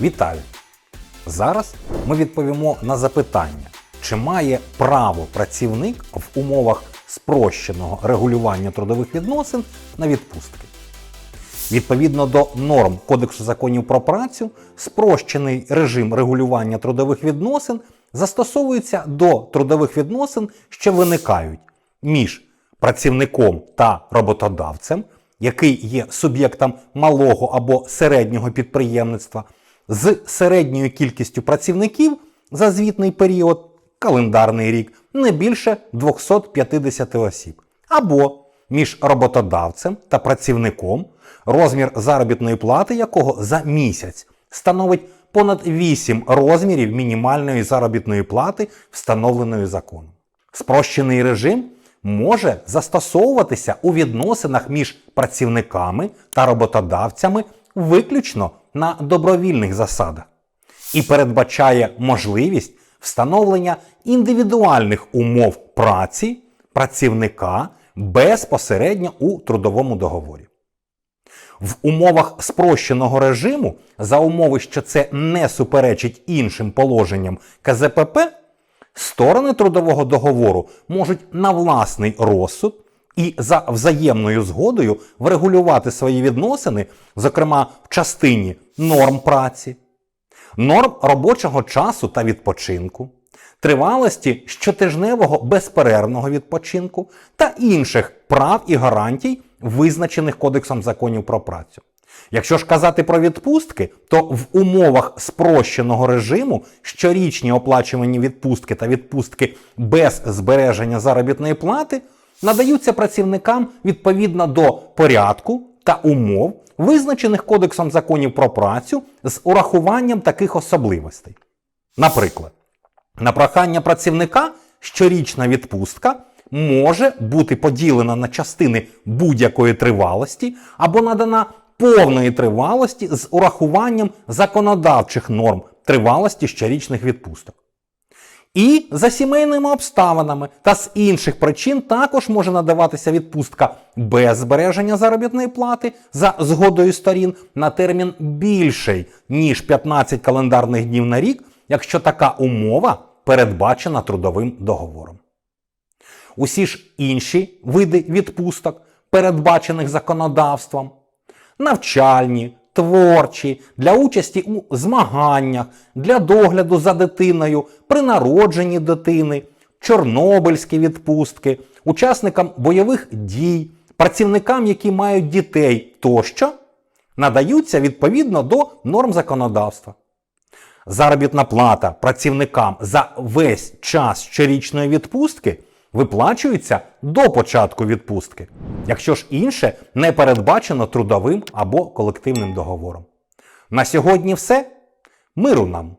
Вітаю! Зараз ми відповімо на запитання, чи має право працівник в умовах спрощеного регулювання трудових відносин на відпустки. Відповідно до норм Кодексу законів про працю, спрощений режим регулювання трудових відносин застосовується до трудових відносин, що виникають між працівником та роботодавцем, який є суб'єктом малого або середнього підприємництва, з середньою кількістю працівників за звітний період, календарний рік, не більше 250 осіб, або між роботодавцем та працівником, розмір заробітної плати якого за місяць становить понад 8 розмірів мінімальної заробітної плати, встановленої законом. Спрощений режим може застосовуватися у відносинах між працівниками та роботодавцями виключно на добровільних засадах і передбачає можливість встановлення індивідуальних умов праці працівника безпосередньо у трудовому договорі. В умовах спрощеного режиму, за умови, що це не суперечить іншим положенням КЗПП, сторони трудового договору можуть на власний розсуд і за взаємною згодою врегулювати свої відносини, зокрема в частині норм праці, норм робочого часу та відпочинку, тривалості щотижневого безперервного відпочинку та інших прав і гарантій, визначених Кодексом законів про працю. Якщо ж казати про відпустки, то в умовах спрощеного режиму щорічні оплачувані відпустки та відпустки без збереження заробітної плати надаються працівникам відповідно до порядку та умов, визначених Кодексом законів про працю з урахуванням таких особливостей. Наприклад, на прохання працівника щорічна відпустка може бути поділена на частини будь-якої тривалості або надана повної тривалості з урахуванням законодавчих норм тривалості щорічних відпусток. І за сімейними обставинами та з інших причин також може надаватися відпустка без збереження заробітної плати за згодою сторін на термін більший, ніж 15 календарних днів на рік, якщо така умова передбачена трудовим договором. Усі ж інші види відпусток, передбачених законодавством, навчальні, творчі, для участі у змаганнях, для догляду за дитиною, при народженні дитини, чорнобильські відпустки, учасникам бойових дій, працівникам, які мають дітей тощо, надаються відповідно до норм законодавства. Заробітна плата працівникам за весь час щорічної відпустки виплачується до початку відпустки, якщо ж інше не передбачено трудовим або колективним договором. На сьогодні все. Миру нам!